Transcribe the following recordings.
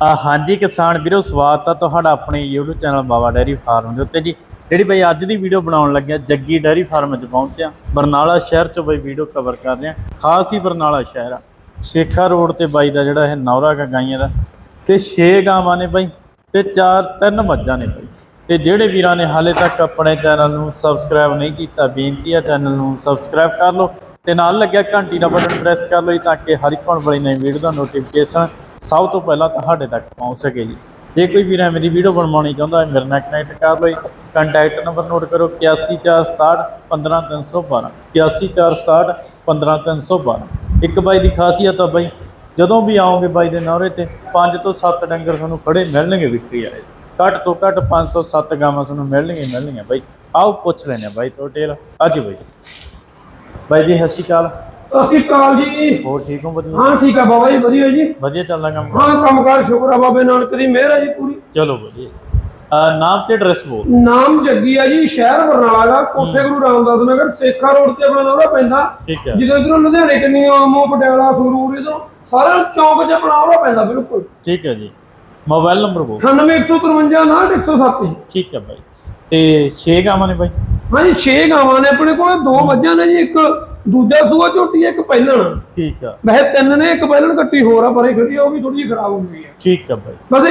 ਹਾਂਜੀ ਕਿਸਾਨ ਵੀਰੋ, ਸਵਾਗਤ ਆ ਤੁਹਾਡਾ ਆਪਣੇ YouTube channel Baba dairy farm ਦੇ ਉੱਤੇ ਜੀ। ਜਿਹੜੀ ਬਈ ਅੱਜ ਦੀ ਵੀਡੀਓ ਬਣਾਉਣ ਲੱਗਿਆ ਜੱਗੀ ਡੈਰੀ ਫਾਰਮ 'ਚ ਪਹੁੰਚਿਆ ਬਰਨਾਲਾ ਸ਼ਹਿਰ 'ਚੋਂ ਬਈ ਵੀਡੀਓ ਕਵਰ ਕਰ ਰਹੇ ਆ। ਖਾਸ ਹੀ ਬਰਨਾਲਾ ਸ਼ਹਿਰ ਆ। ਸ਼ੇਖਾ ਰੋਡ ਤੇ ਬਾਈ ਦਾ ਜਿਹੜਾ ਇਹ ਨੌਰਾ ਕਾ ਗਾਈਆਂ ਦਾ। ਤੇ 6 ਗਾਵਾਂ ਨੇ ਬਾਈ, ਤੇ 4 ਤਿੰਨ ਮੱਝਾਂ ਨੇ ਬਾਈ। ਤੇ ਜਿਹੜੇ ਵੀਰਾਂ ਨੇ ਹਾਲੇ ਤੱਕ ਆਪਣੇ ਚੈਨਲ ਨੂੰ ਸਬਸਕ੍ਰਾਈਬ ਨਹੀਂ ਕੀਤਾ, ਬੇਨਤੀ ਆ ਚੈਨਲ ਨੂੰ ਸਬਸਕ੍ਰਾਈਬ ਕਰ ਲਓ। ਤੇ ਨਾਲ ਲੱਗਿਆ ਘੰਟੀ ਦਾ ਬਟਨ ਪ੍ਰੈਸ ਕਰ ਲਓ ਜੀ, ਤਾਂ ਕਿ ਹਰ ਇੱਕ ਆਉਣ ਵਾਲੀ ਨਵੀਂ ਵੀਡੀਓ ਦਾ ਨੋਟੀਫਿਕੇਸ਼ਨ ਸਭ ਤੋਂ ਪਹਿਲਾਂ ਤੁਹਾਡੇ ਤੱਕ ਪਹੁੰਚ ਸਕੇ ਜੀ। ਜੇ ਕੋਈ ਵੀਰ ਮੇਰੀ ਵੀਡੀਓ ਬਣਵਾਉਣੀ ਚਾਹੁੰਦਾ ਹੈ, ਮੇਰੇ ਨਾਲ ਕਨੈਕਟ ਕਰ ਲਓ ਕੰਟੈਕਟ ਨੰਬਰ ਨੋਟ ਕਰੋ 8146 15312 8146 15312 ਇੱਕ ਬਾਈ ਦੀ ਖਾਸੀਅਤ ਆ ਬਾਈ, ਜਦੋਂ ਵੀ ਆਓਗੇ ਬਾਈ ਦੇ ਨੌਰੇ ਤੇ 5 ਤੋਂ 7 ਡੰਗਰ ਤੁਹਾਨੂੰ ਖੜੇ ਮਿਲਣਗੇ ਵਿਕਰੀ ਵਾਲੇ। ਘੱਟ ਤੋਂ ਘੱਟ 5 ਤੋਂ 7 ਗਾਵਾਂ ਤੁਹਾਨੂੰ ਮਿਲਣਗੀਆਂ ਮਿਲਣਗੀਆਂ ਬਾਈ। ਆਓ ਪੁੱਛ ਲੈਣੇ ਆ ਬਾਈ ਤੋਂ ਡਿਟੇਲ ਅੱਜ ਬਾਈ ਬਾਈ ਜੀ, ਸਤਿ ਸ਼੍ਰੀ ਅਕਾਲ। ਸਤਿ ਸ਼੍ਰੀ ਅਕਾਲ ਜੀ। ਹੋਰ ਠੀਕ ਹੋ ਵਧੀਆ? ਹਾਂ ਠੀਕ ਆ ਬਾਬਾ ਜੀ ਵਧੀਆ ਜੀ। ਵਧੀਆ ਚੱਲਦਾ ਕੰਮ? ਹਾਂ ਕੰਮਕਾਰ ਸ਼ੁਕਰ ਆ ਬਾਬੇ ਨਾਨਕ ਦੀ ਮਿਹਰ ਜੀ ਪੂਰੀ। ਚਲੋ ਵਧੀਆ। ਅਹ ਨਾਮ ਤੇ ਐਡਰੈਸ ਬੋਲ। ਨਾਮ ਜੱਗੀ ਆ ਜੀ ਸ਼ਹਿਰ ਬਰਨਾਲਾ ਦਾ ਕੋਠੇ ਗੁਰੂ ਰਾਮਦਾਸ ਨਗਰ ਸੇਖਾ ਰੋਡ ਤੇ ਆਪਣਾ ਨੌਰਾ ਪੈਂਦਾ। ਠੀਕ ਹੈ ਜਦੋਂ ਇਧਰੋਂ ਲੁਧਿਆਣੇ ਕਿੰਨੀ ਆਮੋ ਪਟਿਆਲਾ ਸੰਗਰੂਰ ਇਧਰੋਂ ਸਾਰਾ ਚੌਂਕ 'ਚ ਆਪਣਾ ਨੌਰਾ ਪੈਂਦਾ ਬਿਲਕੁਲ। ਠੀਕ ਹੈ ਜੀ। ਮੋਬਾਈਲ ਨੰਬਰ ਬੋਲ। 9153 107 ਜੀ ਠੀਕ ਹੈ ਬਾਈ। ਤੇ 6 ਗਾਵਾਂ ਨੇ ਬਾਈ? ਹਾਂਜੀ 6 ਗਾਵਾਂ ਨੇ ਆਪਣੇ ਕੋਲ ਦੋ ਮੱਝਾਂ ਨੇ ਜੀ ਇੱਕ ਦੂਜਾ ਸੂਆ ਝੋਟੀ ਇੱਕ ਪਹਿਲਣ। ਠੀਕ ਆ। ਵੈਸੇ ਤਿੰਨ ਨੇ ਇੱਕ ਪਹਿਲਣ ਕੱਟੀ ਹੋਰ ਆ ਪਰੇ ਖੜੀ ਆ, ਉਹ ਵੀ ਥੋੜੀ ਜਿਹੀ ਖਰਾਬ ਹੋ ਗਈ ਹੈ ਠੀਕ ਆ ਬਾਈ। ਬਸ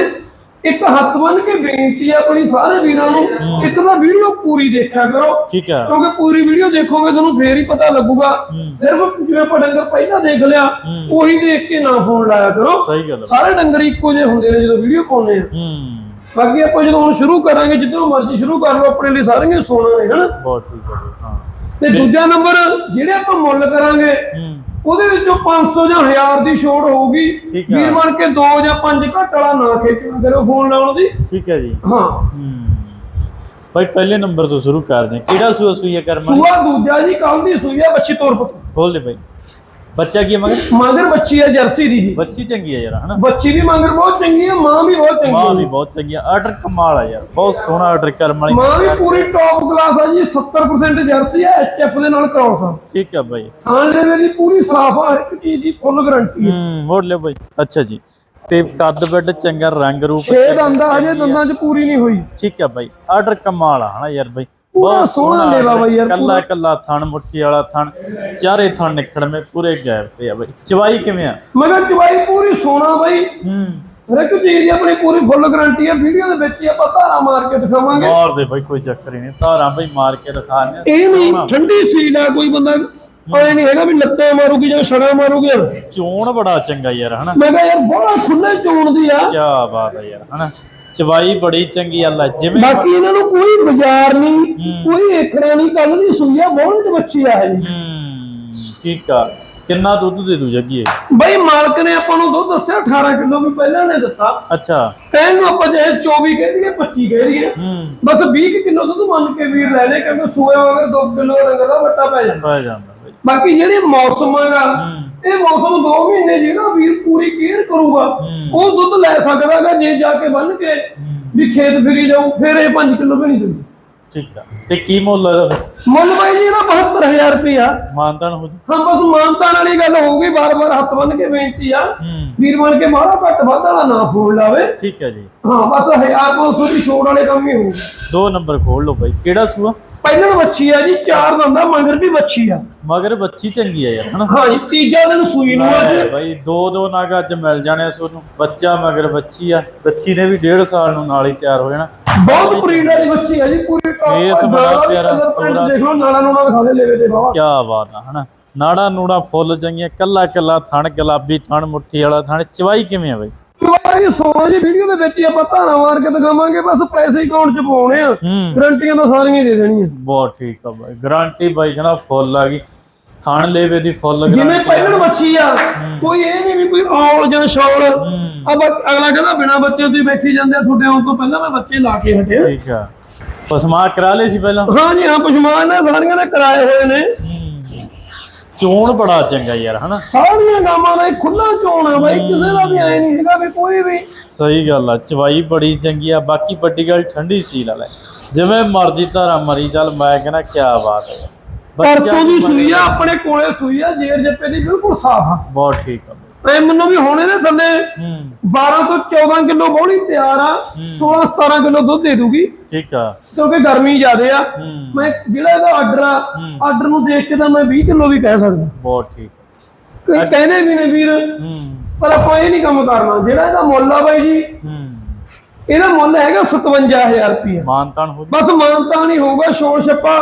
ਇੱਕ ਹੱਥ ਬੰਨ ਕੇ ਬੇਨਤੀ ਹੈ ਆਪਣੀ ਸਾਰੇ ਵੀਰਾਂ ਨੂੰ ਇੱਕ ਤਾਂ ਵੀਡੀਓ ਪੂਰੀ ਦੇਖਿਆ ਕਰੋ ਠੀਕ ਆ। ਕਿਉਂਕਿ ਪੂਰੀ ਵੀਡੀਓ ਦੇਖੋਗੇ ਤੁਹਾਨੂੰ ਫੇਰ ਹੀ ਪਤਾ ਲੱਗੂਗਾ। ਸਿਰਫ ਜਿਵੇਂ ਆਪਾਂ ਡੰਗਰ ਪਹਿਲਾਂ ਦੇਖ ਲਿਆ। ਉਹੀ ਦੇਖ ਕੇ ਨਾ ਫੋਨ ਲਾਇਆ ਕਰੋ। ਸਹੀ ਗੱਲ ਆ। ਸਾਰੇ ਡੰਗਰ ਇੱਕੋ ਜਿਹੇ ਹੁੰਦੇ ਨੇ ਜਦੋਂ ਵੀਡੀਓ ਪਾਉਂਦੇ ਆ। ਹੂੰ। ਬਾਕੀ ਆਪਾਂ ਜਦੋਂ ਹੁਣ ਸ਼ੁਰੂ ਕਰਾਂਗੇ ਜਿੱਦੋਂ ਮਰਜ਼ੀ ਸ਼ੁਰੂ ਕਰ ਲਓ ਆਪਣੇ ਲਈ ਸਾਰੀਆਂ ਸੋਨਾ ਨੇ ਹਨਾ? ਬਹੁਤ ਠੀਕ ਆ ਬਾਈ ਹਾਂ। ਤੇ ਦੂਜਾ ਨੰਬਰ ਜਿਹੜੇ ਆਪਾਂ ਮੁੱਲ ਕਰਾਂਗੇ ਉਹਦੇ ਵਿੱਚੋਂ 500 ਜਾਂ 1000 ਦੀ ਛੋਟ ਹੋਊਗੀ। ਵੀਰ ਬਣ ਕੇ 2 ਜਾਂ 5 ਘੱਟ ਵਾਲਾ ਨਾ ਖੇਚਣਾ ਕਰੋ ਫੋਨ ਲਾਉਣ ਦੀ। ਠੀਕ ਹੈ ਜੀ। ਹਾਂ। ਬਾਈ ਪਹਿਲੇ ਨੰਬਰ ਤੋਂ ਸ਼ੁਰੂ ਕਰਦੇ ਕਿਹੜਾ ਸੂਆ ਸੂਈ ਹੈ ਕਰਮਾ ਸੂਆ ਦੂਜਾ ਜੀ ਕੱਲ ਦੀ ਸੂਈ ਆ ਬੱਚੀ ਤੋਰ ਪੁੱਤ। ਖੋਲ ਦੇ ਬਾਈ ਬੱਚਾ ਕੀ ਹੈ ਮਗਰ? ਮਗਰ ਬੱਚੀ ਆ ਜਰਸੀ ਦੀ ਜੀ। ਬੱਚੀ ਚੰਗੀ ਹੈ ਯਾਰ ਹਨਾ? ਬੱਚੀ ਵੀ ਮਗਰ ਬਹੁਤ ਚੰਗੀ ਆ ਮਾਂ ਵੀ ਬਹੁਤ ਚੰਗੀ ਮਾਂ ਆ ਵੀ ਬਹੁਤ ਚੰਗੀ ਆ ਆਰਡਰ ਕਮਾਲ ਆ ਯਾਰ ਬਹੁਤ ਸੋਹਣਾ ਆਰਡਰ ਕਰਮ ਵਾਲੀ ਮਾਂ ਵੀ ਪੂਰੀ ਟੌਪ ਕਲਾਸ ਆ ਜੀ 70% ਜਰਸੀ ਆ ਐਚਐਫ ਦੇ ਨਾਲ ਕ੍ਰਾਸ ਆ। ਠੀਕ ਆ ਬਾਈ। ਖਾਣ ਦੇ ਦੀ ਪੂਰੀ ਸਾਫ਼ ਆ ਇੱਕ ਚੀਜ਼ ਦੀ ਫੁੱਲ ਗਾਰੰਟੀ ਹੈ। ਹੂੰ ਮੋੜ ਲਿਓ ਬਾਈ। ਅੱਛਾ ਜੀ ਤੇ ਕੱਦ ਬੱਡ ਚੰਗਾ ਰੰਗ ਰੂਪ ਛੇ ਦੰਦਾਂ ਹਜੇ ਦੰਦਾਂ 'ਚ ਪੂਰੀ ਨਹੀਂ ਹੋਈ। ਠੀਕ ਆ ਬਾਈ ਆਰਡਰ ਕਮਾਲ ਆ ਹਨਾ ਯਾਰ ਬਾਈ। ਬਹੁਤ ਸੋਹਣਾ ਸੋਹਣਾ ਲੇਵਾ ਬਾਈ ਯਾਰ, ਕੱਲਾ ਕੱਲਾ ਥਣ ਮੁੱਠੀ ਵਾਲਾ ਥਣ ਚਾਰੇ ਥਣ ਨਿਕੜਵੇਂ ਪੂਰੇ ਗੈਪ ਤੇ ਆ ਬਾਈ। ਚਵਾਈ ਕਿਵੇਂ ਆ? ਮਗਰ ਚਵਾਈ ਪੂਰੀ ਸੋਨਾ ਬਾਈ। ਹੂੰ। ਹਰ ਇੱਕ ਚੀਜ਼ ਦੀ ਆਪਣੀ ਪੂਰੀ ਫੁੱਲ ਗਾਰੰਟੀ ਹੈ ਵੀਡੀਓ ਦੇ ਵਿੱਚ ਹੀ ਆਪਾਂ ਧਾਰਾ ਮਾਰ ਕੇ ਦਿਖਾਵਾਂਗੇ। ਮਾਰ ਦੇ ਬਾਈ ਕੋਈ ਚੱਕਰ ਹੀ ਨਹੀਂ। ਧਾਰਾਂ ਬਾਈ ਮਾਰ ਕੇ ਦਿਖਾਣੇ ਇਹ ਨਹੀਂ ਠੰਡੀ ਸੀਲ ਆ ਕੋਈ ਬੰਦਾ। ਐ ਨਹੀਂ ਹੈਗਾ ਵੀ ਲੱਤੇ ਮਾਰੂਗੀ ਜਾਂ ਛੜਾ ਮਾਰੂਗੀ ਚੋਣ ਬੜਾ ਚੰਗਾ ਯਾਰ ਹਨਾ? ਮੈਂ ਕਿਹਾ ਯਾਰ ਬੜਾ ਖੁੱਲੇ ਚੋਣ ਦੀ ਆ। ਕੀ ਬਾਤ ਹੈ ਯਾਰ ਹਨਾ? ਚਵਾਈ ਬੜੀ ਚੰਗੀ ਆ ਲੈ ਜਿਵੇਂ ਬਾਕੀ ਇਹਨਾਂ ਨੂੰ ਕੋਈ ਬਾਜ਼ਾਰ ਨਹੀਂ ਕੋਈ ਏਕੜਾ ਨਹੀਂ ਕੱਲ ਦੀ ਸੂਈਆ ਬਹੁਤ ਚ ਬੱਚੀ ਆ ਹੂੰ ਠੀਕ ਆ। ਕਿੰਨਾ ਦੁੱਧ ਦੇ ਦੂ ਜੱਗੀ ਇਹ ਬਈ ਮਾਲਕ ਨੇ ਆਪਾਂ ਨੂੰ ਦੁੱਧ ਦੱਸਿਆ 18 ਕਿਲੋ ਵੀ ਪਹਿਲਾਂ ਨੇ ਦਿੱਤਾ। ਅੱਛਾ। ਕਹਿਣ ਨੂੰ ਆਪਾਂ ਜੇ 24 ਕਹਿ ਦਈਏ 25 ਕਹਿ ਦਈਏ ਬਸ 20 ਕਿਲੋ ਦੁੱਧ ਮੰਨ ਕੇ ਵੀਰ ਲੈਣੇ ਕਿਉਂਕਿ ਸੂਏ ਵਗਰ 2 ਕਿਲੋ ਰੰਗ ਦਾ ਵੱਟਾ ਪੈ ਜਾਂਦਾ। ਪੈ ਜਾਂਦਾ ਬਾਈ। ਬਾਕੀ ਜਿਹੜੇ ਮੌਸਮ ਹੈਗਾ ਇਹ ਮੌਸਮ 2 ਮਹੀਨੇ ਜਿਹੜਾ ਵੀਰ ਪੂਰੀ ਕੇਅਰ ਕਰੂਗਾ। ਉਹ ਦੁੱਧ ਲੈ ਸਕਦਾ ਹੈਗਾ ਜੇ ਜਾ ਕੇ ਬੰਨ ਕੇ ਵੀ ਖੇਤ ਫਿਰੀ ਜਾਊ ਫਿਰ ਇਹ 5 ਕਿਲੋ ਵੀ ਨਹੀਂ ਦਿੰਦੀ। ਠੀਕ ਆ। ਤੇ ਕੀ ਮੁੱਲ ਆ ਇਹਦਾ ਫਿਰ? ਮੁੱਲ ਬਾਈ ਜੀ ਇਹਦਾ 72000 ਰੁਪਇਆ ਮਾਨਤਾਨ ਹੋ ਜੂ। ਹਾਂ ਬਸ ਮਾਨਤਾਨ ਵਾਲੀ ਗੱਲ ਹੋਊਗੀ ਬਾਰ-ਬਾਰ ਹੱਥ ਬੰਨ ਕੇ ਬੇਨਤੀ ਆ। ਹੂੰ। ਵੀਰ ਬਣ ਕੇ ਮਾੜਾ ਘੱਟ ਵੱਧ ਵਾਲਾ ਨਾ ਫੋਨ ਲਾਵੇ। ਠੀਕ ਹੈ ਜੀ। ਹਾਂ ਬਸ ਹਜ਼ਾਰ ਕੋਲ ਥੋੜੀ ਛੋੜ ਵਾਲੇ ਕੰਮ ਹੀ ਹੋਊ। ਦੋ ਨੰਬਰ ਖੋਲ ਲਓ ਬਾਈ। ਕਿਹੜਾ ਸੂਆ? ਪਹਿਲਾਂ ਬੱਚੀ ਆ ਜੀ ਚਾਰ ਦੰਦਾ ਮਗਰ ਵੀ ਬੱਚੀ ਆ। ਮਗਰ ਬੱਚੀ ਚੰਗੀ ਆ ਯਾਰ ਹਨਾ? ਹਾਂ ਜੀ ਤੀਜਾ ਦਿਨ ਸੂਈ ਨੂੰ ਅੱਜ। ਲੈ ਬਾਈ ਦੋ ਦੋ ਨਾਗ ਅੱਜ ਮਿਲ ਜਾਣੇ ਸੋਨੂੰ ਬੱਚਾ ਮਗਰ ਬੱਚੀ ਆ। ਬੱਚੀ ਨੇ ਵੀ ਡੇਢ ਸਾਲ ਨੂੰ ਨਾਲ ਹੀ ਤਿਆਰ ਹੋ ਜਾਣਾ। ਬਹੁਤ ਪ੍ਰੀਡ ਵਾਲੀ ਬੱਚੀ ਆ ਜੀ ਪੂਰੀ ਫੇਸ ਬੜਾ ਪਿਆਰਾ, ਪੂਰਾ। ਦੇਖ ਨਾਲਾ ਨੂਣਾ ਦਿਖਾ ਦੇ ਲੈਵੇ ਤੇ ਬਾਬਾ ਕੀ ਬਾਤ ਆ ਹਨਾ? ਨਾੜਾ ਨੂੜਾ ਫੁੱਲ ਚੰਗੀਆਂ ਕੱਲਾ ਕੱਲਾ ਥਣ ਗੁਲਾਬੀ ਥਣ ਮੁੱਠੀ ਵਾਲਾ ਥਣ ਚਵਾਈ ਕਿਵੇਂ ਆ ਬਾਈ? ਇਹ ਸੋਨਾ ਜੀ ਵੀਡੀਓ ਦੇ ਵਿੱਚ ਹੀ ਆਪਾਂ ਧਾਰਾ ਮਾਰ ਕੇ ਦਿਖਾਵਾਂਗੇ ਬਸ ਪੈਸੇ ਅਕਾਊਂਟ 'ਚ ਪਾਉਣੇ ਆ। ਹੂੰ। ਗਰੰਟੀਆਂ ਤਾਂ ਸਾਰੀਆਂ ਹੀ ਦੇ ਦੇਣੀਆਂ। ਬਹੁਤ ਠੀਕ ਆ ਬਾਈ ਗਾਰੰਟੀ ਬਾਈ ਕਹਿੰਦਾ ਫੁੱਲ ਆ ਗਈ। ਥਣ ਲੇਵੇ ਦੀ ਫੁੱਲ ਜਿਵੇਂ ਗਾਰੰਟੀ ਪਹਿਲਣ ਬੱਚੀ ਆ ਕੋਈ ਇਹ ਨਹੀਂ ਵੀ ਕੋਈ ਔਲ ਜਾਂ ਸ਼ੌਲ। ਅਬ ਅਗਲਾ ਕਹਿੰਦਾ ਬਿਨਾ ਬੱਚੇ ਤੋਂ ਬੈਠੀ ਜਾਂਦੇ ਆ ਤੁਹਾਡੇ ਆਉਣ ਤੋਂ ਪਹਿਲਾਂ ਮੈਂ ਬੱਚੇ ਲਾ ਕੇ ਹਟਿਆ ਠੀਕ ਆ। ਪਸਮਾ ਕਰਾ ਲਈ ਸੀ ਪਹਿਲਾਂ? ਹਾਂ ਜੀ ਹਾਂ ਪਸ਼ਮਾਨ ਨੇ ਸਾਰੀਆਂ ਨੇ ਕਰਾਏ ਹੋਏ ਨੇ। ਚੋਣ ਬੜਾ ਚੰਗਾ ਯਾਰ ਹਨਾ? ਸਾਰੀਆਂ ਗਾਵਾਂ ਦਾ ਖੁੱਲਾ ਚੋਣ ਆ ਬਾਈ ਕਿਸੇ ਦਾ ਵੀ ਐ ਨਹੀਂ ਹੈਗਾ ਵੀ ਕੋਈ ਵੀ। ਸਹੀ ਗੱਲ ਆ ਚਵਾਈ ਬੜੀ ਚੰਗੀ ਆ ਬਾਕੀ ਵੱਡੀ ਗੱਲ ਠੰਡੀ ਸੀ ਲੈ ਜਿਵੇਂ ਮਰਜ਼ੀ ਧਾਰਾ ਮਰੀ ਚੱਲ ਮੈਂ ਕਹਿੰਦਾ ਕੀ ਬਾਤ ਹੈ। ਪਰਤੋਂ ਦੀ ਸੂਈ ਆ ਆਪਣੇ ਕੋਲੇ ਸੂਈ ਆ ਜੇਰ ਜੱਪੇ ਦੀ ਬਿਲਕੁਲ ਸਾਫ਼ ਆ। ਬਹੁਤ ਠੀਕ ਆ। ਐ ਮੈਨੂੰ ਵੀ ਹੁਣ ਇਹਦੇ ਥੱਲੇ ਹੂੰ। 12 ਤੋਂ 14 ਕਿਲੋ ਬੋਲੀ ਤਿਆਰ ਆ 16 17 ਕਿਲੋ ਦੁੱਧ ਦੇ ਦੂਗੀ। ਠੀਕ ਆ। ਕਿਉਂਕਿ ਗਰਮੀ ਜ਼ਿਆਦੇ ਆ। ਹੂੰ। ਮੈਂ ਜਿਹੜਾ ਇਹਦਾ ਆਰਡਰ ਆ ਆਰਡਰ ਨੂੰ ਦੇਖ ਕੇ ਤਾਂ ਮੈਂ 20 ਕਿਲੋ ਵੀ ਕਹਿ ਸਕਦਾ। ਬਹੁਤ ਠੀਕ ਕੋਈ ਕਹਿੰਦੇ ਵੀ ਨੇ ਵੀਰ ਹੂੰ। ਪਰ ਆਪਾਂ ਇਹ ਨਹੀਂ ਕੰਮ ਕਰਨਾ। ਜਿਹੜਾ ਇਹਦਾ ਮੁੱਲ ਆ ਬਾਈ ਜੀ ਹੂੰ। ਇਹਦਾ ਮੁੱਲ ਹੈਗਾ 57000 ਰੁਪਏ ਮਾਨਤਾਨ ਹੋ ਬਸ ਮਾਨਤਾ ਨਹੀਂ ਹੋਊਗਾ ਸ਼ੋਰ ਛੱਪਾ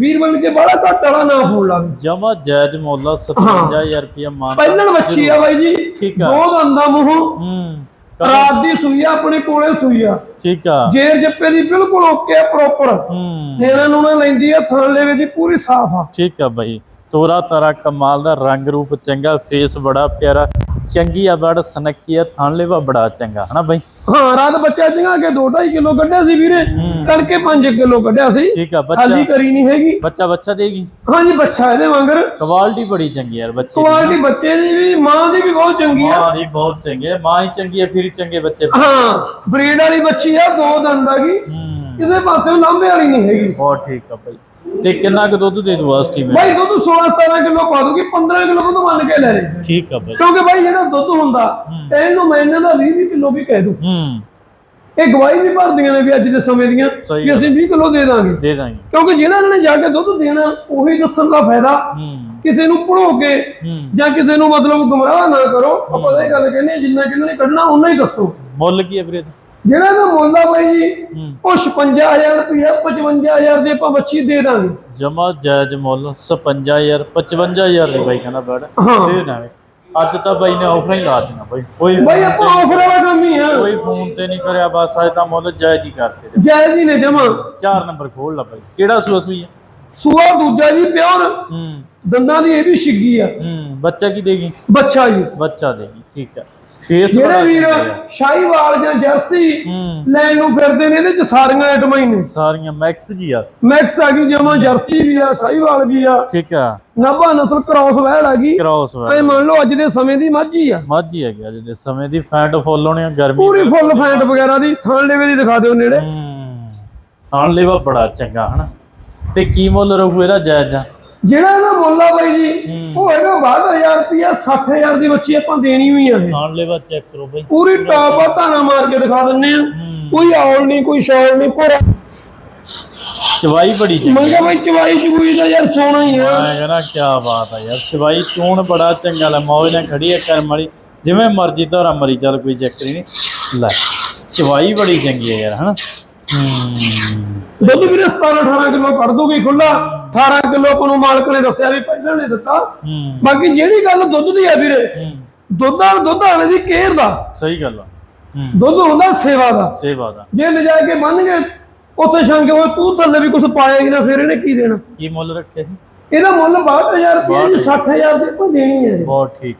ਵੀਰ ਬਣ ਕੇ ਬੜਾ ਘੱਟ ਵਾਲਾ ਨਾ ਹੋਣ ਲੱਗ ਜਮਾ ਜਾਇਜ਼ ਮੁੱਲ ਆ 57000 ਰੁਪਇਆ ਮਾਨ ਪਹਿਲਣ ਬੱਚੀ ਆ ਬਾਈ ਜੀ। ਠੀਕ ਆ। ਦੋ ਦੰਦਾਂ ਮੂੰਹ। ਹੂੰ। ਰਾਤ ਦੀ ਸੂਈ ਆ ਆਪਣੇ ਕੋਲੇ ਸੂਈ ਆ। ਠੀਕ ਆ। ਜੇਰ ਜੱਪੇ ਦੀ ਬਿਲਕੁਲ ਓਕੇ ਪ੍ਰੋਪਰ ਹੂੰ। ਨੇਣਾ ਨੂਣਾ ਲੈਂਦੀ ਆ ਥਣ ਲੈਵੇ ਦੀ ਪੂਰੀ ਸਾਫ਼ ਆ। ਠੀਕ ਆ ਬਾਈ। ਤੋਰਾ ਤਾਰਾ ਕਮਾਲ ਦਾ ਰੰਗ ਰੂਪ ਚੰਗਾ ਫੇਸ ਬੜਾ ਪਿਆਰਾ। ਚੰਗੀ ਆ ਬੜ ਸਨੱਖੀ ਆ ਥਣ ਲੈਵਾ ਬੜਾ ਚੰਗਾ ਹਨਾ ਬਾਈ? ਹਾਂ ਰਾਤ ਬੱਚਾ ਚੰਗਾ ਕੇ 2.5 ਕਿਲੋ ਕੱਢਿਆ ਸੀ ਵੀਰੇ ਤੜਕੇ 5 ਕਿਲੋ ਕੱਢਿਆ ਸੀ। ਠੀਕ ਆ ਬੱਚਾ ਖਾਲੀ ਕਰੀ ਨਹੀਂ ਹੈਗੀ। ਬੱਚਾ ਬੱਚਾ ਦੇਗੀ ਹਾਂਜੀ ਬੱਚਾ ਇਹਦੇ ਵਾਂਗਰ। ਕੁਆਲਿਟੀ ਬੜੀ ਚੰਗੀ ਯਾਰ ਬੱਚੇ ਦੀ ਕੁਆਲਿਟੀ ਬੱਚੇ ਦੀ ਵੀ ਮਾਂ ਦੀ ਵੀ ਬਹੁਤ ਚੰਗੀ ਆ। ਮਾਂ ਦੀ ਬਹੁਤ ਚੰਗੀ ਹੈ ਮਾਂ ਹੀ ਚੰਗੀ ਹੈ ਫਿਰ ਚੰਗੇ ਬੱਚੇ ਹਾਂ ਬਰੀਡ ਵਾਲੀ ਬੱਚੀ ਆ ਦੋ ਦੰਦ ਆ ਗਈ। ਕਿਸੇ ਪਾਸੇ ਲਾਂਬੇ ਵਾਲੀ ਨਹੀਂ ਹੈਗੀ। ਬਹੁਤ ਠੀਕ ਆ ਬਾਈ। ਤੇ ਕਿੰਨਾ ਕੁ ਦੁੱਧ ਦੇ ਦੂ ਐਸਟੀਮੇਟ ਬਾਈ ਦੁੱਧ 16 17 ਕਿਲੋ ਪਾ ਦੂਗੀ 15 ਕਿਲੋ ਦੁੱਧ ਮੰਨ ਕੇ ਲੈ ਲੈ। ਠੀਕ ਆ ਬਾਈ। ਕਿਉਂਕਿ ਬਾਈ ਜਿਹੜਾ ਦੁੱਧ ਹੁੰਦਾ ਇਹਨੂੰ ਮੈਂ ਇਹਨਾਂ ਦਾ 20 ਕਿਲੋ ਵੀ ਕਹਿ ਦੂੰ। ਹੂੰ। ਇਹ ਗਵਾਹੀ ਵੀ ਭਰਦੀਆਂ ਨੇ ਵੀ ਅੱਜ ਦੇ ਸਮੇਂ ਦੀਆਂ ਕਿ ਅਸੀਂ 20 ਕਿਲੋ ਦੇ ਦਾਂਗੇ। ਦੇ ਦਾਂਗੇ। ਕਿਉਂਕਿ ਜਿਹਨਾਂ ਇਹਨਾਂ ਨੇ ਜਾ ਕੇ ਦੁੱਧ ਦੇਣਾ ਉਹੀ ਦੱਸਣ ਦਾ ਫਾਇਦਾ। ਕਿਸੇ ਨੂੰ ਭੜੋ ਕੇ ਜਾਂ ਕਿਸੇ ਨੂੰ ਮਤਲਬ ਗੁੰਮਰਾਹ ਨਾ ਕਰੋ ਆਪਾਂ ਇਹ ਗੱਲ ਕਹਿੰਦੇ ਜਿੰਨਾ ਕਿੰਨਾ ਨੇ ਕੱਢਣਾ ਉਹਨਾਂ ਹੀ ਦੱਸੋ। ਮੁੱਲ ਕੀ ਹੈ ਵੀਰੇ? ਜਿਹੜਾ ਇਹਦਾ ਮੁੱਲ ਆ ਬਾਈ ਜੀ ਉਹ 56000 ਰੁਪਇਆ 55000 ਦੇ ਆਪਾਂ ਬੱਚੀ ਦੇ ਦਾਂਗੇ। ਜਮਾ ਜਾਇਜ਼ ਮੁੱਲ 55000 55000 ਦੀ ਬਾਈ ਕਹਿੰਦਾ ਬੜ ਦੇ ਦਾਂਗੇ। ਅੱਜ ਤਾਂ ਬਾਈ ਨੇ ਆਫਰ ਹੀ ਲਾ ਦੇਣਾ ਬਾਈ ਕੋਈ ਬਾਈ ਆਪਾਂ ਆਫਰ ਵਾਲਾ ਕੰਮ ਹੀ ਆ। ਕੋਈ ਫੋਨ ਤੇ ਨਹੀਂ ਕਰਿਆ ਬਸ ਅੱਜ ਤਾਂ ਮੁੱਲ ਜਾਇਜ਼ ਹੀ ਕਰਕੇ ਦੇ। ਜਾਇਜ਼ ਹੀ ਨੇ ਜਮਾ। ਚਾਰ ਨੰਬਰ ਖੋਲ ਲਾ ਬਾਈ। ਕਿਹੜਾ ਸੂਆ ਸੂਈ ਹੈ ਸੂਆ ਦੂਜਾ ਜੀ ਪਿਓਰ। ਹੂੰ। ਦੰਦਾਂ ਦੀ ਇਹ ਵੀ ਛਿੱਗੀ ਆ। ਹੂੰ ਬੱਚਾ ਕੀ ਦੇਗੀ? ਬੱਚਾ ਜੀ। ਬੱਚਾ ਦੇਗੀ ਠੀਕ ਹੈ ਫੇਸ ਜਿਹੜੇ ਬੜਾ ਵੀਰ। ਸ਼ਾਹੀਵਾਲ ਜਾਂ ਜਰਸੀ ਲੈਣ ਨੂੰ ਫਿਰਦੇ ਨੇ ਇਹਦੇ ਚ ਸਾਰੀਆਂ ਆਈਟਮਾਂ ਹੀ ਨੇ। ਸਾਰੀਆਂ ਮੈਕਸ ਜੀ ਆ। ਮੈਕਸ ਆ ਗਈ ਜਮਾ ਜਰਸੀ ਵੀ ਆ ਸ਼ਾਹੀਵਾਲ ਵੀ ਆ। ਠੀਕ ਆ। ਨਾਭਾ ਨਸਲ ਕ੍ਰਾਸ ਵੈੜ ਆ ਗਈ। ਕ੍ਰਾਸ ਵਾ ਐ ਮੰਨ ਲਓ ਅੱਜ ਦੇ ਸਮੇਂ ਦੀ ਮਾਝੀ ਆ। ਮਾਝੀ ਹੈਗੀ ਅੱਜ ਦੇ ਸਮੇਂ ਦੀ ਫੈਟ ਫੁੱਲ ਹੋਣੀ ਆ ਗਰਮੀ ਪੂਰੀ ਫੁੱਲ ਫੈਂਟ ਵਗੈਰਾ ਦੀ ਥਾਣ ਲੈਵੇ ਦੀ ਦਿਖਾ ਦਿਓ ਨੇੜੇ। ਹੂੰ। ਆਣ ਲੈਵਾ ਬੜਾ ਚੰਗਾ ਹਨਾ? ਤੇ ਕੀ ਮੁੱਲ ਰਹੂ ਇਹਦਾ ਜਾਇਜ਼? ਆ ਜਿਹੜਾ ਇਹਦਾ ਮੁੱਲ ਆ ਬਾਈ ਜੀ ਉਹ ਹੈਗਾ 62000 ਰੁਪਇਆ 60000 ਦੀ ਬੱਚੀ ਆਪਾਂ ਦੇਣੀ ਹੋਈ ਆ ਆਣ ਲੈਵਾ ਚੈੱਕ ਕਰੋ ਬਾਈ। ਪੂਰੀ ਟਾਪ ਆ ਧਾਨਾ ਮਾਰ ਕੇ ਦਿਖਾ ਦਿੰਨੇ ਆ। ਕੋਈ ਔਲ ਨਹੀਂ ਕੋਈ ਸ਼ੌਲ ਨਹੀਂ ਪੂਰਾ ਚਵਾਈ ਬੜੀ ਚੰਗੀ ਮੰਗਾ ਬਾਈ ਚਵਾਈ ਚੁਈ ਦਾ ਯਾਰ ਸੋਹਣਾ ਹੀ ਆ। ਮੈਂ ਕਹਿੰਦਾ ਕੀ ਬਾਤ ਆ ਯਾਰ ਚਵਾਈ ਚੋਣ ਬੜਾ ਚੰਗਾ ਲੈ ਮੌਜ ਨਾਲ ਖੜੀ ਹੈ ਕਰਮ ਵਾਲੀ। ਜਿਵੇਂ ਮਰਜ਼ੀ ਧਾਰਾ ਮਰੀ ਚੱਲ ਕੋਈ ਚੱਕਰ ਹੀ ਨਹੀਂ। ਲੈ ਚਵਾਈ ਬੜੀ ਚੰਗੀ ਹੈ ਯਾਰ ਹਨਾ? ਹੂੰ। ਦੁੱਧ ਵੀਰੇ 17 18 ਕਿਲੋ ਕੱਢ ਦੂਗੀ ਖੁੱਲਾ 18 ਕਿਲੋ ਆਪਾਂ ਨੂੰ ਮਾਲਕ ਨੇ ਦੱਸਿਆ ਵੀ ਪਹਿਲਾਂ ਨੇ ਦਿੱਤਾ। ਬਾਕੀ ਜਿਹੜੀ ਗੱਲ ਦੁੱਧ ਦੀ ਆ ਵੀਰੇ ਦੁੱਧ ਆ ਦੁੱਧ ਦੀ ਕੇਅਰ ਦਾ। ਸਹੀ ਗੱਲ ਆ। ਦੁੱਧ ਹੁੰਦਾ ਸੇਵਾ ਦਾ। ਸੇਵਾ ਦਾ। ਜੇ ਲਿਜਾ ਕੇ ਬੰਨ ਕੇ ਉੱਥੇ ਸ਼ੰਕੇ ਉਹ ਤੂੰ ਥੱਲੇ ਵੀ ਕੁਝ ਪਾਏਗੀ ਨਾ ਫਿਰ ਇਹਨੇ ਕੀ ਦੇਣਾ? ਕੀ ਮੁੱਲ ਰੱਖਿਆ ਸੀ? ਇਹਦਾ ਮੁੱਲ 62000 ਰੁਪਏ ਜੀ 60000 ਦੇ ਆਪਾਂ ਦੇਣੀ ਹੈ ਬਹੁਤ ਠੀਕ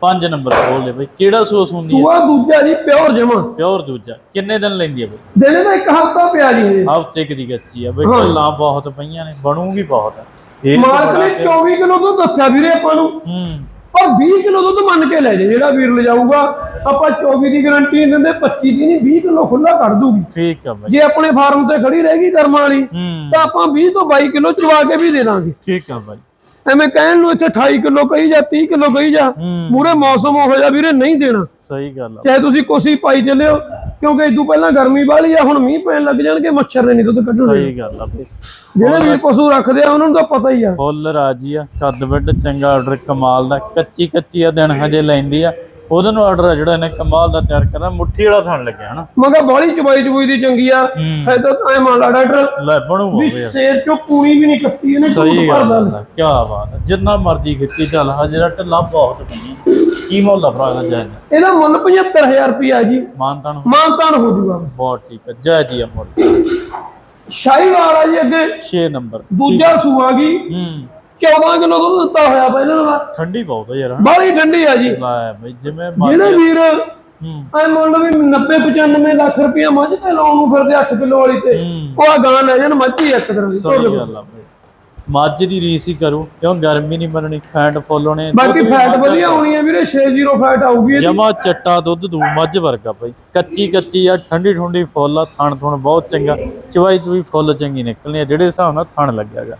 ਪੰਜ ਨੰਬਰ ਖੋਲ ਦੇ ਬਈ ਕਿਹੜਾ ਸੂਸ ਹੁੰਦੀ ਹੈ? ਸੂਆ ਦੂਜਾ ਜੀ ਪਿਓਰ ਜਮਾ। ਪਿਓਰ ਦੂਜਾ। ਕਿੰਨੇ ਦਿਨ ਲੈਂਦੀ ਹੈ ਬਈ? ਦੇਣੇ ਦਾ ਇੱਕ ਹਫਤਾ ਪਿਆ ਜੀ। ਹਫ਼ਤੇ ਕੁ ਦੀ ਗੱਚੀ ਆ ਬਈ ਢੱਲਾਂ ਬਹੁਤ ਪਈਆਂ ਨੇ ਬਣੂਗੀ ਬਹੁਤ। ਤਾਂ ਮਾਲਕ ਬੜਾ ਨੇ 24 ਕਿਲੋ ਦੁੱਧ ਦੱਸਿਆ ਵੀਰੇ ਆਪਾਂ ਨੂੰ। ਹੂੰ। ਪਰ 20 ਕਿਲੋ ਦੁੱਧ ਮੰਨ ਕੇ ਲੈ ਜੇ ਜਿਹੜਾ ਵੀਰ ਲਿਜਾਊਗਾ ਆਪਾਂ 24 ਦੀ ਗਾਰੰਟੀ ਨਹੀਂ ਦਿੰਦੇ 25 ਦੀ ਨਹੀਂ 20 ਕਿਲੋ ਖੁੱਲਾ ਕੱਢ ਦੂਗੀ। ਠੀਕ ਆ ਬਈ। ਜੇ ਆਪਣੇ ਫਾਰਮ ਤੇ ਖੜੀ ਰਹੇਗੀ ਕਰਮਾਂ ਵਾਲੀ ਹੂੰ। ਤਾਂ ਆਪਾਂ 20 ਤੋਂ 22 ਕਿਲੋ ਚਵਾ ਕੇ ਵੀ ਦੇ ਦਾਂਗੇ। ਠੀਕ ਆ ਬਾਈ। ਐਵੇਂ ਕਹਿਣ ਨੂੰ ਇੱਥੇ 28 ਕਿਲੋ ਕਹੀ ਜਾ 30 ਕਿਲੋ ਕਹੀ ਜਾ। ਮੂਰੇ ਮੌਸਮ ਹੋ ਜਾ ਵੀਰੇ ਨਹੀਂ ਦੇਣਾ। ਸਹੀ ਗੱਲ ਆ। ਚਾਹੇ ਤੁਸੀਂ ਕੋਸੀ ਪਾਈ ਚੱਲਿਓ ਕਿਉਂਕਿ ਇਦੋਂ ਪਹਿਲਾਂ ਗਰਮੀ ਵਾਲੀ ਆ ਹੁਣ ਮੀਂਹ ਪੈਣ ਲੱਗ ਜਾਣਗੇ ਮੱਛਰ ਨੇ ਨਹੀਂ ਦੁੱਧ ਕੱਢਣੇ। ਸਹੀ ਗੱਲ ਆ ਜਿਹੜੇ ਵੀ ਪਸ਼ੂ ਰੱਖਦੇ ਆ ਉਹਨਾਂ ਨੂੰ ਤਾਂ ਪਤਾ ਹੀ ਆ। ਫੁੱਲ ਰਾਜੀ ਆ ਕੱਦ ਵੱਡ ਚੰਗਾ ਆਰਡਰ ਕਮਾਲ ਦਾ ਕੱਚੀ ਕੱਚੀ ਆ ਦਿਨ ਹਜੇ ਲੈਂਦੀ ਆ। ਉਹਦੇ ਨੂੰ ਆਰਡਰ ਜਿਹੜਾ ਇਹਨੇ ਕਮਾਲ ਦਾ ਤਿਆਰ ਕਰਾ ਮੁੱਠੀ ਵਾਲਾ ਥਣ ਲੱਗਿਆ ਹਨਾ? ਮਗਾ ਬਾਹਲੀ ਚਬਾਈ ਚਬੂਈ ਦੀ ਚੰਗੀ ਆ। ਹੂੰ। ਐ ਤਾਂ ਐ ਮੰਨ ਲਾ ਡਾਕਟਰ ਲੈ ਬਣੂ ਹੋਵੇ ਸੇਰ ਚੋਂ ਪੂਣੀ ਵੀ ਨਹੀਂ ਕੱਟੀ ਇਹਨੇ ਸਹੀ ਗੱਲ ਆ ਕੀ ਬਾਤ ਜਿੰਨਾ ਮਰਜ਼ੀ ਖਿੱਚੀ ਚੱਲ ਹਜੇ ਢਿੱਲਾ ਬਹੁਤ ਪਈ ਕੀ ਮੁੱਲ ਆ ਭਰਾ ਦਾ ਜਾਇਜ਼ ਇਹਦਾ ਮੁੱਲ 75000 ਰੁਪਿਆ ਜੀ। ਮਾਨਤਾਨ ਮਾਨਤਾਨ ਹੋ ਜੂਗਾ। ਬਹੁਤ ਠੀਕ ਹੈ ਜੈ ਜੀ ਮੁੱਲ। ਸ਼ਾਹੀ ਵਾਲਾ ਜੀ ਅੱਗੇ। 6 ਨੰਬਰ। ਦੂਜਾ ਸੂਆ ਗਈ ਹੂੰ। 14 ਕਿਲੋ ਦੁੱਧ ਦਿੱਤਾ ਹੋਇਆ ਪਹਿਲਾਂ ਠੰਡੀ ਬਹੁਤ ਯਾਰ ਬਾਹਲੀ ਠੰਡੀ ਆ ਜੀ। ਲੈ ਬਈ ਜਿਵੇਂ ਜਿਹੜੇ ਵੀਰ ਐ ਮੰਨ ਲਓ ਵੀ 90 95 ਲੱਖ ਰੁਪਇਆ ਮੱਝ ਤੇ ਲਾਉਣ ਨੂੰ ਫਿਰਦੇ 8 ਕਿਲੋ ਵਾਲੀ ਤੇ। ਉਹ ਗਾਂ ਲੈ ਜਾਣ ਮੱਝ ਹੀ ਇੱਕ ਤਰ੍ਹਾਂ ਦੀ ਸਹੀ ਗੱਲ ਆ ਮੱਝ ਦੀ ਰੀਸ ਹੀ ਕਰੋ ਕਿਉਂ ਗਰਮੀ ਨਹੀਂ ਬਣਨੀ ਫੈਟ ਫੁੱਲ ਬਾਕੀ ਫੈਟ ਵਧੀਆ ਹੋਣੀ ਹੈ ਵੀਰੇ 60 ਫੈਟ ਆਊਗੀ। ਜਮਾ ਚੱਟਾ ਦੁੱਧ ਦੂ ਮੱਝ ਵਰਗਾ ਬਈ। ਕੱਚੀ ਕੱਚੀ ਆ ਠੰਡੀ ਠੰਡੀ ਫੁੱਲ ਆ ਥਣ ਥਣ ਬਹੁਤ ਚੰਗਾ। ਚਵਾਈ ਚੁਈ ਫੁੱਲ ਚੰਗੀ ਨਿਕਲਣੀ ਆ ਜਿਹੜੇ ਹਿਸਾਬ ਨਾਲ ਥਣ ਲੱਗਿਆਗਾ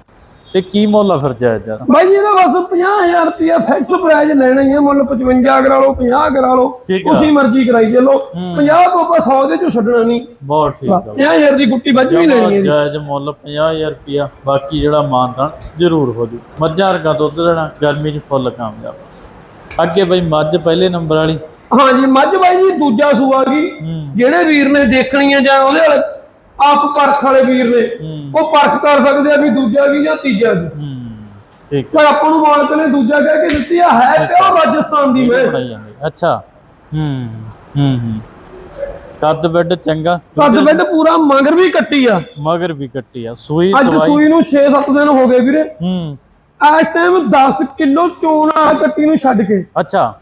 ਤੇ ਕੀ ਮੁੱਲ ਆ ਫਿਰ ਜਾਇਜ਼ ਦਾ? ਬਾਈ ਜੀ ਇਹਦਾ ਬਸ 50000 ਰੁਪਇਆ ਫਿਕਸ ਪ੍ਰਾਈਸ ਲੈਣਾ ਹੀ ਹੈ ਮੁੱਲ 55 ਕਰਾ ਲਓ 50 ਕਰਾ ਲਓ ਠੀਕ ਆ। ਤੁਸੀਂ ਮਰਜ਼ੀ ਕਰਾਈ ਚੱਲੋ 50 ਤੋਂ ਆਪਾਂ 100 ਦੇ ਚੋਂ ਛੱਡਣਾ ਨਹੀਂ। ਬਹੁਤ ਠੀਕ ਆ। 50000 ਦੀ ਗੁੱਟੀ ਵੱਜ ਵੀ ਲੈਣੀ ਹੈ ਜੀ। ਜਾਇਜ਼ ਮੁੱਲ 50000 ਰੁਪਿਆ ਬਾਕੀ ਜਿਹੜਾ ਮਾਨਦਾਨ ਜ਼ਰੂਰ ਹੋ ਜੂ ਮੱਝਾਂ ਵਰਗਾ ਦੁੱਧ ਦੇਣਾ ਗਰਮੀ 'ਚ ਫੁੱਲ ਕਾਮਯਾਬ। ਅੱਗੇ ਬਈ ਮੱਝ ਪਹਿਲੇ ਨੰਬਰ ਵਾਲੀ। ਹਾਂਜੀ ਮੱਝ ਬਾਈ ਜੀ ਦੂਜਾ ਸੂਆ ਗਈ ਹੂੰ। ਜਿਹੜੇ ਵੀਰ ਨੇ ਦੇਖਣੀ ਹੈ ਜਾਂ ਉਹਦੇ ਵਾਲੇ ਆਪ ਪਰਖ ਵਾਲੇ ਵੀਰ ਨੇ। ਉਹ ਪਰਖ ਕਰ ਸਕਦੇ ਆ ਵੀ ਦੂਜਾ ਕੀ ਜਾਂ ਤੀਜਾ ਕੀ। ਹੂੰ। ਠੀਕ ਪਰ ਆਪਾਂ ਨੂੰ ਮਾਲਕ ਨੇ ਦੂਜਾ ਕਹਿ ਕੇ ਦਿੱਤੀ ਆ ਹੈ ਪਿਓ ਰਾਜਸਥਾਨ ਦੀ ਜਾਂਦੀ। ਅੱਛਾ। ਹੂੰ ਹੂੰ ਹੂੰ। ਕੱਦ ਬੈੱਡ ਚੰਗਾ। ਕੱਦ ਬੈੱਡ ਪੂਰਾ ਮਗਰ ਵੀ ਕੱਟੀ ਆ। ਮਗਰ ਵੀ ਕੱਟੀ ਆ। ਸੂਈ ਅੱਜ ਸਵਾਈ। ਸੂਈ ਨੂੰ 6-7 ਦਿਨ ਹੋ ਗਏ ਵੀਰੇ। ਹੂੰ। ਇਸ ਟਾਈਮ 10 ਕਿਲੋ ਚੋਣ ਕੱਟੀ ਨੂੰ ਛੱਡ ਕੇ। ਅੱਛਾ।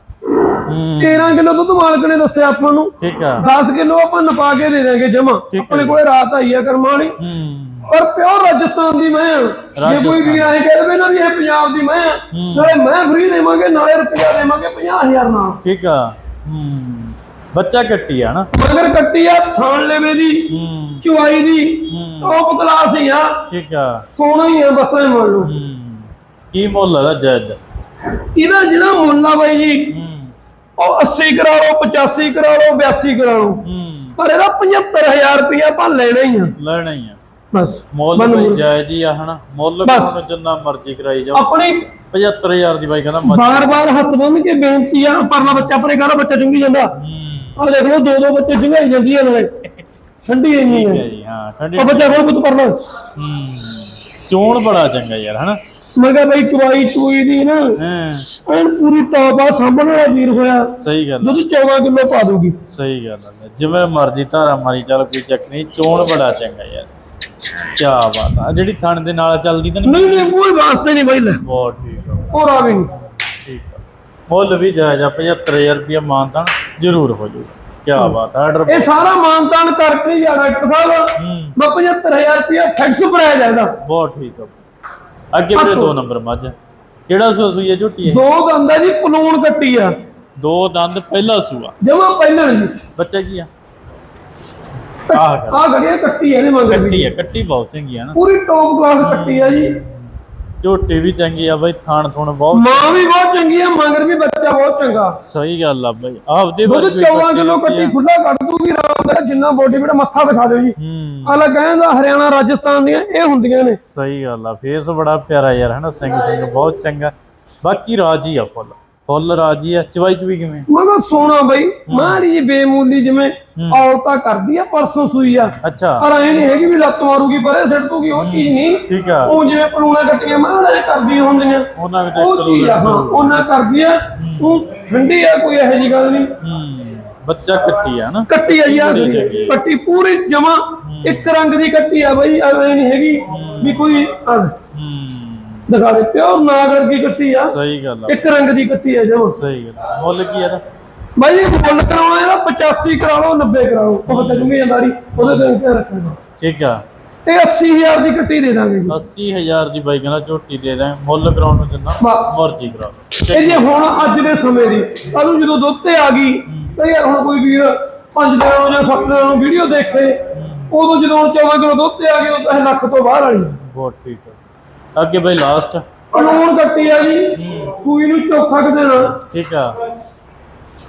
13 ਕਿਲੋ ਦੁੱਧ ਮਾਲਕ ਨੇ ਦੱਸਿਆ ਆਪਾਂ ਨੂੰ। ਠੀਕ ਆ। 10 ਕਿਲੋ ਆਪਾਂ ਨਪਾ ਕੇ ਦੇ ਦਾਂਗੇ ਜਮਾ। ਹੈ ਆਪਣੇ ਕੋਲੇ ਰਾਤ ਆਈ ਆ ਕਰਮਾਂ ਵਾਲੀ। ਹੂੰ। ਪਰ ਪਿਓਰ ਰਾਜਸਥਾਨ ਦੀ ਮੈਂ। ਜੇ ਕੋਈ। ਵੀ ਆਏ ਕਹੇ ਨਾ ਵੀ ਇਹ ਪੰਜਾਬ ਦੀ ਮੈਂ ਨਾਲੇ ਮੈਂ ਫ੍ਰੀ ਦੇਵਾਂਗੇ ਨਾਲੇ ਰੁਪਿਆ ਦੇਵਾਂਗੇ 50000 ਨਾਲ। ਠੀਕ ਆ। ਹੂੰ। ਬੱਚਾ ਕੱਟੀ ਆ ਨਾ। ਮਗਰ ਕੱਟੀ ਆ ਥਾਣ ਲੈਵੇ ਦੀ ਹੂੰ। ਚੁਆਈ ਦੀ ਹੂੰ। ਟੌਪ ਕਲਾਸ ਹੀ ਆ। ਠੀਕ ਆ। ਸੋਨਾ ਹੀ ਆ ਬਸ ਇਹ ਮੰਨ ਲਓ ਹੂੰ। ਕੀ ਮੁੱਲ ਆ ਇਹਦਾ ਜਾਇਜ਼ ਇਹਦਾ ਜਿਹੜਾ ਮੁੱਲ ਆ ਬਾਈ ਜੀ ਹੂੰ। ਉਹ 80 ਕਰਾ ਲਓ 85 ਕਰਾ ਲਓ 82 ਕਰਾ ਲਓ। ਪਰ ਇਹਦਾ 75000 ਰੁਪਇਆ ਆਪਾਂ ਲੈਣਾ ਹੀ ਆ। ਲੈਣਾ ਹੀ ਆ। ਬਸ। ਮੁੱਲ ਬਈ ਜਾਇਜ਼ ਹੀ ਆ ਹਨਾ? ਮੁੱਲ ਕੋਣ ਜਿੰਨਾ ਮਰਜ਼ੀ ਕਰਾਈ ਜਾਓ। ਆਪਣੀ 75000 ਦੀ ਬਾਈ ਕਹਿੰਦਾ ਬਾਰ-ਬਾਰ ਹੱਥ ਬੰਨ ਕੇ ਬੇਨਤੀ ਆ ਪਰਲਾ ਬੱਚਾ ਆਪਣੇ ਘਰ ਬੱਚਾ ਚੁੰਗੀ ਜਾਂਦਾ। ਆ ਦੇਖ ਲਓ ਦੋ ਦੋ ਬੱਚੇ ਚੁੰਗਾਈ ਜਾਂਦੀ ਆ ਨਾਲੇ। ਠੰਡੀ ਇੰਨੀ ਹੈ ਹੈ ਜੀ ਹਾਂ ਠੰਡੀ ਉਹ ਬੱਚਾ ਹੋਰ ਪੁੱਤ ਪਰਲਾ। ਚੋਣ ਬੜਾ ਚੰਗਾ ਯਾਰ ਹਨਾ? ਮੈਂ ਕਿਹਾ ਬਈ ਚੁਆਈ ਚੁਈ ਦੀ ਨਾ। ਹਾਂ। ਐਨ ਪੂਰੀ ਆ ਸਾਹਮਣੇ ਵਾਲਾ ਵੀਰ ਹੋਇਆ। ਸਹੀ ਗੱਲ ਦੁੱਧ 14 ਕਿਲੋ ਪਾ ਦੂਗੀ। ਸਹੀ ਗੱਲ ਆ। ਜਿਵੇਂ ਮਰਜ਼ੀ ਧਾਰਾ ਮਾਰੀ ਚੱਲ ਕੋਈ ਚੱਕ ਨਹੀਂ। ਚੋਣ ਬੜਾ ਚੰਗਾ ਯਾਰ। ਕੀ ਬਾਤ ਆ। ਜਿਹੜੀ ਥਣ ਦੇ ਨਾਲ ਚੱਲਦੀ ਤਾਂ ਨਹੀਂ। ਨਹੀਂ ਨਹੀਂ ਕੋਈ ਵਾਸਤੇ ਨਹੀਂ ਬਈ ਲੈ। ਬਹੁਤ ਠੀਕ ਆ। ਹੋਰ ਆ ਵੀ ਨਹੀਂ ਠੀਕ ਆ। ਮੁੱਲ ਵੀ ਜਾਇਜ਼ ਆ। 75000 ਰੁਪਏ ਮਾਨਤਾਨ ਜ਼ਰੂਰ ਹੋ ਜੂ ਕੀ ਬਾਤ ਆ। ਆਰਡਰ ਇਹ ਸਾਰਾ ਮਾਨਤਾਨ ਕਰਕੇ ਹੀ ਆ ਡਾਕਟਰ ਸਾਹਿਬ ਹੂੰ। ਮੈਂ 75000 ਰੁਪਇਆ ਫਿਕਸ ਪ੍ਰਾਈਸ ਹੈ ਇਹਦਾ ਬਹੁਤ ਠੀਕ ਆ। ਅੱਗੇ ਵੀਰੇ ਦੋ ਨੰਬਰ ਮੱਝ। ਕਿਹੜਾ ਸੂਆ ਸੂਈ ਹੈ ਝੋਟੀ ਹੈ? ਦੋ ਦੰਦਾਂ ਦੀ ਪਲੂਣ ਕੱਟੀ ਆ। ਦੋ ਦੰਦ ਪਹਿਲਾ ਸੂਆ। ਜਮਾ ਪਹਿਲਣ ਦੀ ਬੱਚਾ ਕੀ ਆ? ਆ ਘੜੀਆਂ ਕੱਟੀ ਆ ਨੇ ਕੱਟੀ ਆ ਕੱਟੀ ਬਹੁਤ ਚੰਗੀ ਆ ਨਾ। ਪੂਰੀ ਟੌਪ ਕਲਾਸ ਕੱਟੀ ਆ ਜੀ। ਝੋਟੀ ਵੀ ਚੰਗੀ ਆ ਬਾਈ ਥਾਣ ਥੁਣ ਬਹੁਤ ਮਾਂ ਵੀ ਬਹੁਤ ਚੰਗੀ ਆ ਮਗਰ ਵੀ ਬੱਚਾ ਬਹੁਤ ਚੰਗਾ। ਸਹੀ ਗੱਲ ਆ ਬਾਈ ਆਪਦੇ ਦੁੱਧ ਵਰਗੀ 14 ਕਿਲੋ ਕੱਟੀ। ਖੁੱਲਾ ਕੱਢ ਦੂਗੀ ਆਰਾਮ ਨਾਲ ਜਿੰਨਾ ਬੋਡੀ ਵੀੜਾ ਮੱਥਾ ਦਿਖਾ ਦਿਓ ਜੀ। ਹੂੰ। ਅਲੱਗ ਕਹਿੰਦਾ ਹਰਿਆਣਾ ਰਾਜਸਥਾਨ ਦੀਆਂ ਇਹ ਹੁੰਦੀਆਂ ਨੇ। ਸਹੀ ਗੱਲ ਆ ਫੇਸ ਬੜਾ ਪਿਆਰਾ ਯਾਰ ਹਨਾ ਸਿੰਘ ਸਿੰਘ ਬਹੁਤ ਚੰਗਾ। ਬਾਕੀ ਰਾਜੀ ਆ ਫੁੱਲ। ਫੁੱਲ ਰਾਜੀ ਆ ਚਵਾਈ ਚੁਈ ਕਿਵੇਂ? ਮਗਰ ਸੋਨਾ ਬਈ ਮਾੜੀ ਜੀ ਬੇਮੂਲੀ ਜਿਵੇਂ ਔਰਤਾਂ ਕਰਦੀ ਆ ਪਰਸੋਂ ਸੂਈ ਆ। ਅੱਛਾ। ਪਰ ਐ ਨਹੀਂ ਹੈਗੀ ਵੀ ਲੱਤ ਮਾਰੂਗੀ ਪਰੇ ਸਿੱਟ ਦੂਗੀ ਉਹ ਚੀਜ਼ ਨਹੀਂ। ਠੀਕ ਆ। ਉਹ ਜਿਵੇਂ ਪਲੂਣਾ ਕੱਟੀਆਂ ਮਾੜਾ ਜਿਹਾ ਕਰਦੀਆਂ ਹੁੰਦੀਆਂ। ਉਹਨਾਂ ਚੀਜ਼ ਆ ਹਾਂ ਉਹਨਾਂ ਕਰਦੀ ਆ। ਉਹ ਠੰਡੀ ਆ ਕੋਈ ਇਹੋ ਜੀ ਗੱਲ ਨਹੀਂ। ਹੂੰ। ਬੱਚਾ ਕੱਟੀ ਆ ਨਾ। ਕੱਟੀ ਆ ਜੀ। ਕੱਟੀ ਪੂਰੀ ਜਮਾ ਇੱਕ ਰੰਗ ਦੀ ਕੱਟੀ ਆ ਬਈ ਐਵੇਂ ਨਹੀਂ ਹੈਗੀ ਵੀ ਕੋਈ ਹੂੰ। ਦਿਖਾ ਦੇ ਪਿਓਰ ਨਾਗਰ ਦੀ ਕੱਟੀ ਆ। ਸਹੀ ਗੱਲ ਆ। ਇੱਕ ਰੰਗ ਦੀ ਕੱਟੀ ਆ ਜਮਾ ਸਹੀ ਗੱਲ। ਮੁੱਲ ਕੀ ਆ ਬਾਈ ਇਹ ਮੁੱਲ ਕਰਾਉਣਾ ਇਹਦਾ 85 ਕਰਾ ਲਓ 90 ਕਰਾ ਲਓ ਉਹ ਜੁੰਗੀ ਜਾਂਦਾਰੀ ਉਹਦੇ ਤੇ ਉੱਤੇ ਰੱਖਣਾ। ਠੀਕ ਆ। ਇਹ 80000 ਦੀ ਕੱਟੀ ਦੇ ਦਾਂਗੇ ਜੀ। 80000 ਦੀ ਬਾਈ ਕਹਿੰਦਾ ਝੋਟੀ ਦੇ ਦਾਂ। ਮੁੱਲ ਕਰਾਉਣ ਨੂੰ ਜਿੰਨਾ ਮਰਜ਼ੀ ਕਰਾ ਇਹ ਜੇ ਹੁਣ ਅੱਜ ਦੇ ਸਮੇਂ ਦੀ ਕੱਲ ਜਦੋਂ ਦੁੱਧ ਤੇ ਆ ਗਈ ਤੇ ਯਾਰ ਹੁਣ ਕੋਈ ਵੀਰ ਪੰਜ ਦਿਨਾਂ ਜਾਂ ਸੱਤ ਦਿਨਾਂ ਨੂੰ ਵੀਡੀਓ ਦੇਖੇ ਉਦੋਂ ਜਦੋਂ 14 ਕਿਲੋ ਦੁੱਧ ਤੇ ਆ ਗਈ ਉਹ ਤਾਂ ਲੱਖ ਤੋਂ ਬਾਹਰ ਵਾਲੀ ਬਹੁਤ ਠੀਕ ਆ। ਅੱਗੇ ਬਾਈ ਲਾਸਟ ਕਾਨੂੰਨ ਕੱਟੀ ਆ ਜੀ। ਸੂਈ ਨੂੰ ਚੋਖਾ ਕਿ ਦੇਣਾ। ਠੀਕ ਆ।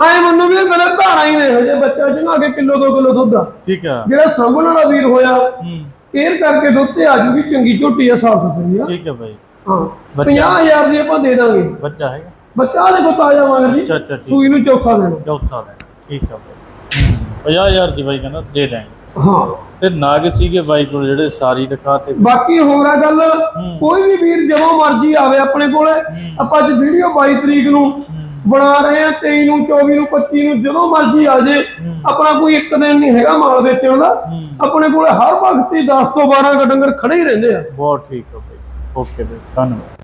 ਐ ਮੰਨੋ ਵੀ ਇਹ ਗਲੇ ਧਾਰਾਂ ਹੀ ਨੇ ਹਜੇ ਬੱਚਾ ਚੰਗਾ ਕੇ ਕਿਲੋ 2 ਕਿਲੋ ਦੁੱਧ ਆ। ਠੀਕ ਆ। ਜਿਹੜਾ ਸਾਂਭਣ ਵਾਲਾ ਵੀਰ ਹੋਇਆ ਹੂੰ। ਕੇਅਰ ਕਰਕੇ ਦੁੱਧ ਤੇ ਆ ਜੂਗੀ ਚੰਗੀ ਝੋਟੀ ਆ ਸਾਫ਼ ਸੁਥਰੀ ਆ। ਠੀਕ ਆ ਬਾਈ। ਹਾਂ। ਬੱਚਾ? 50000 ਦੀ ਆਪਾਂ ਦੇ ਦਾਂਗੇ। ਬੱਚਾ ਹੈਗਾ? ਬੱਚਾ ਦੇ ਬਤਾ ਜਾ ਮਗਰ ਜੀ। ਅੱਛਾ ਅੱਛਾ ਠੀਕ। ਸੂਈ ਨੂੰ ਚੋਖਾ ਦੇਣਾ। ਚੌਥਾ ਦਾ ਠੀਕ ਆ ਬਾਈ। 50000 ਦੀ ਬਾਈ ਕਹਿੰਦਾ ਦੇ ਦਾਂਗੇ ਹਾਂ। ਤੇ ਨਾਗ ਸੀਗੇ ਬਾਈ ਕੋਲ ਜਿਹੜੇ ਸਾਰੀ ਦਿਖਾਤੇ। ਬਾਕੀ ਹੋਰ ਆ ਗੱਲ ਕੋਈ ਵੀ ਵੀਰ ਜਦੋਂ ਮਰਜ਼ੀ ਆਵੇ ਆਪਣੇ ਕੋਲੇ ਆਪਾਂ ਅੱਜ ਵੀਡੀਓ 22 ਤਰੀਕ ਨੂੰ ਬਣਾ ਰਹੇ ਆ 23 ਨੂੰ 24 ਨੂੰ 25 ਨੂੰ ਜਦੋਂ ਮਰਜ਼ੀ ਆ ਜੇ। ਆਪਣਾ ਕੋਈ ਇੱਕ ਦਿਨ ਨਹੀਂ ਹੈਗਾ ਮਾਲ ਵੇਚਣ ਦਾ। ਆਪਣੇ ਕੋਲੇ ਹਰ ਵਕਤ ਹੀ 10 ਤੋਂ 12 ਡੰਗਰ ਖੜੇ ਹੀ ਰਹਿੰਦੇ ਆ। ਬਹੁਤ ਠੀਕ ਆ ਬਾਈ। ਓਕੇ ਬਾਈ ਧੰਨਵਾਦ।